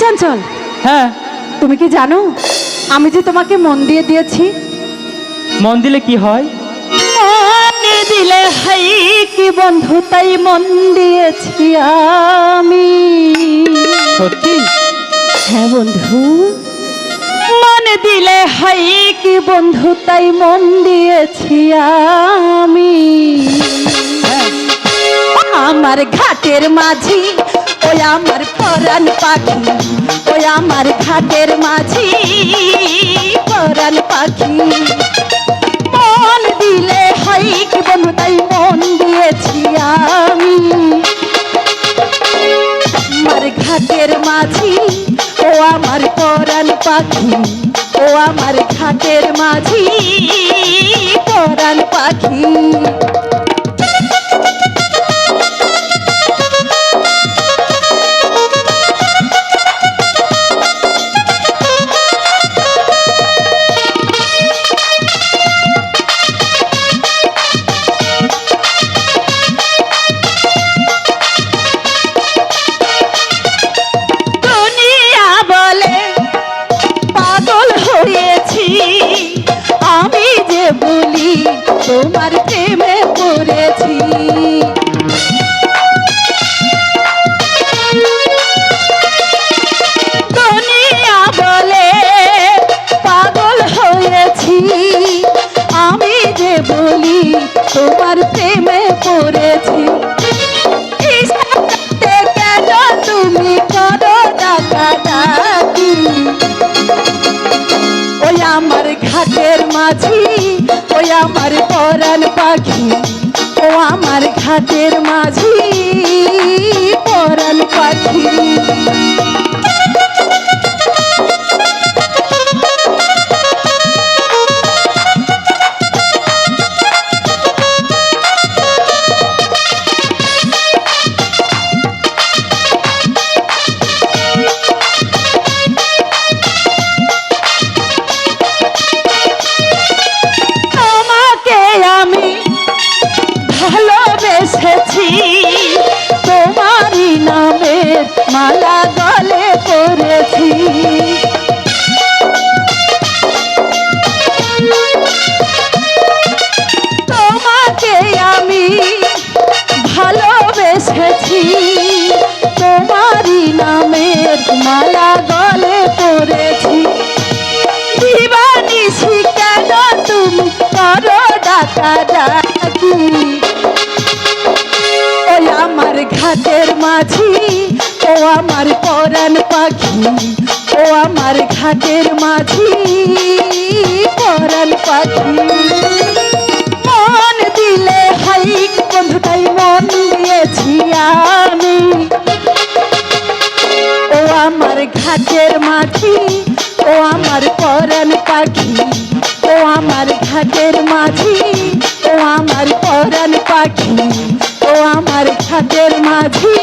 চঞ্চল। হ্যাঁ। তুমি কি জানো? আমি যে তোমাকে মন দিয়ে দিয়েছি। মন দিলে কি হয়? মনে দিলে হাই কি বন্ধু তাই মন দিয়েছি আমি। সত্যি? হ্যাঁ বন্ধু। মনে দিলে হাই কি বন্ধু তাই মন দিয়েছি আমি। হ্যাঁ। আমার ঘাটের মাঝি ওই আমার পরাণ পাখি, ওই আমার ঘাটের মাঝি, পরাণ পাখি। মন দিলে হয় কি বন্ধু তাই মন দিয়েছি আমি। আমার ঘাটের মাঝি, ও আমার পরাণ পাখি, ও আমার ঘাটের মাঝি, পরাণ পাখি। তোমার প্রেমে পড়েছি। পাগল হয়েছি। আমি যে তোমার প্রেমে পড়েছি। কেন তুমি করো ডাকাডাকি? ওই আমার ঘাটের মাঝি ঘাটের মাঝি পরাণ পাখি। ভালোবেসেছি তোমারই নামের মালা গলে পড়েছি। তোমাকে আমি ভালোবেসেছি। তোমারই নামের মালা গলে পড়েছি। দিবানিসি কেন তুমি করো ডাকা মাঝি, ও আমার পরাণ পাখি, ও আমার ঘাটের মাঝি, পরাণ পাখি। মন দিলে হাই বন্ধুটাই মন দিয়েছি আমি। ও আমার ঘাটের মাঝি, ও আমার পরাণ পাখি ঘাটের মাঝি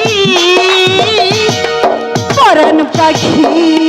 পরাণ পাখি।